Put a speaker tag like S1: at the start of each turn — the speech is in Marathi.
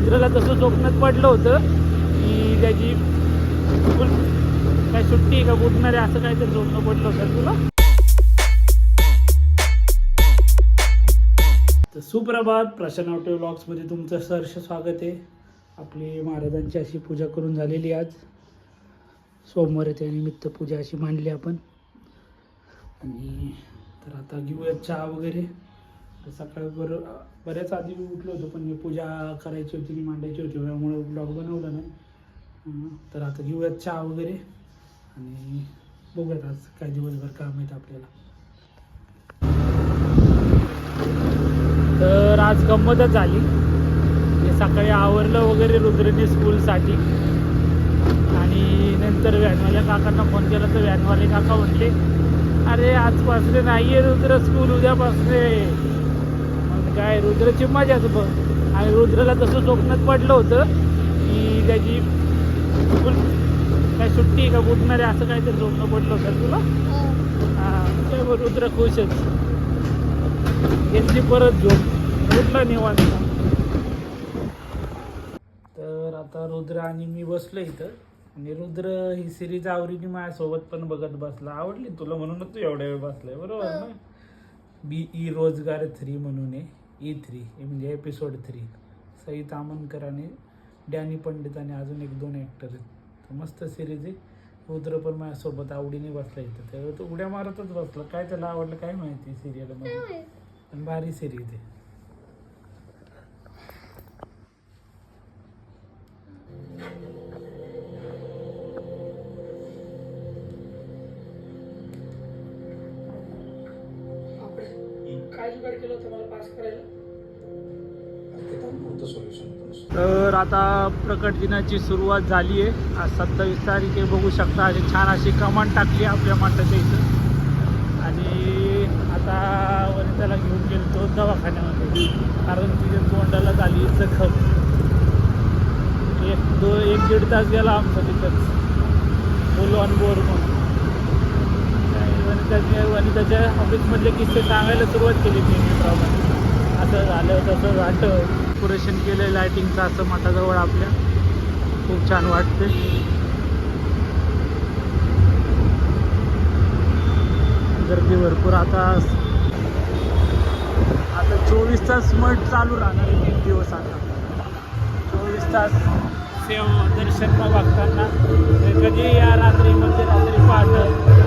S1: रुद्राला तसं स्वप्नात पडलं होतं की त्याची फुल काय सुट्टी का बुडणार आहे असं काहीतरी स्वप्न पडलं होतं तुला? तर सुप्रभात प्रशांत ऑटो ब्लॉग्समध्ये तुमचं सहर्ष स्वागत आहे. आपली महाराजांची अशी पूजा करून झालेली आज. सोमवार त्या निमित्त पूजा अशी मांडली आपण. आणि तर आता घेऊयात चहा वगैरे. तर सकाळी बर बऱ्याच आधी मी उठलो होतो पण मी पूजा करायची होती मी मांडायची होती त्यामुळे ब्लॉग बनवला नाही. तर आता घेऊयात चहा वगैरे आणि बघूयात आज काय दिवसभर काम आहेत आपल्याला. तर आज गंमतच झाली. म्हणजे सकाळी आवरलं वगैरे रुद्रने स्कूलसाठी. आणि नंतर व्हॅनवाल्या काकांना फोन केला तर व्हॅनवाले काका म्हटले अरे आजपासले नाही आहे रुद्र स्कूल उद्यापासले काय रुद्रची मजाच बघ. आणि रुद्रला तसं स्वप्नात पडलं होतं की त्याची काय सुट्टी का आहे असं काहीतरी स्वप्न पडलं होतं तुला? हां. बरं रुद्र खुशच घेतली परत झोप. उठला निवांत. तर आता रुद्र आणि मी बसलो इथं. आणि रुद्र ही सिरीज आवडीने माझ्यासोबत पण बघत बसला. आवडली तुला म्हणूनच तू एवढ्या वेळ बसलाय बरोबर ना? बी ई रोजगार थ्री म्हणून आहे. ई थ्री हे म्हणजे एपिसोड थ्री सई तामनकर आणि डॅनी पंडित आणि अजून एक दोन ॲक्टर आहेत. तर मस्त सिरीज आहे. रुद्र पण माझ्यासोबत आवडीने बसला इथं. त्यावेळी तो उड्या मारतच बसला. काय त्याला आवडलं काय माहिती सिरियलमध्ये पण भारी सिरीज आहे. काय जुगाड केलं होतं मला पास करायला. तर आता प्रकट दिनाची सुरुवात झाली आहे. आज सत्तावीस तारीख आहे बघू शकता. अशी छान अशी कमान टाकली आहे आपल्या माठाच्या इथं. आणि आता वनिताला घेऊन गेलो दवाखान्यामध्ये. कारण तिच्या तोंडाला झाली जखम. एक दो एक दीड तास गेला आमचा तिथंच बोलो ऑन बोर्ड म्हणून. त्याचे आणि त्याच्या ऑफिसमधले किस्से सांगायला सुरुवात केली नेहमीप्रमाणे असं झालं तसं झालं. डेकोरेशन केलं लायटिंगचं असं मठाजवळ आपल्या. खूप छान वाटते गर्दी भरपूर. आता आता चोवीस तास मठ चालू राहणार आहे तीन दिवस आता. चोवीस तास सेव दर्शन बघताना. कधी या रात्री मध्यरात्री पहाट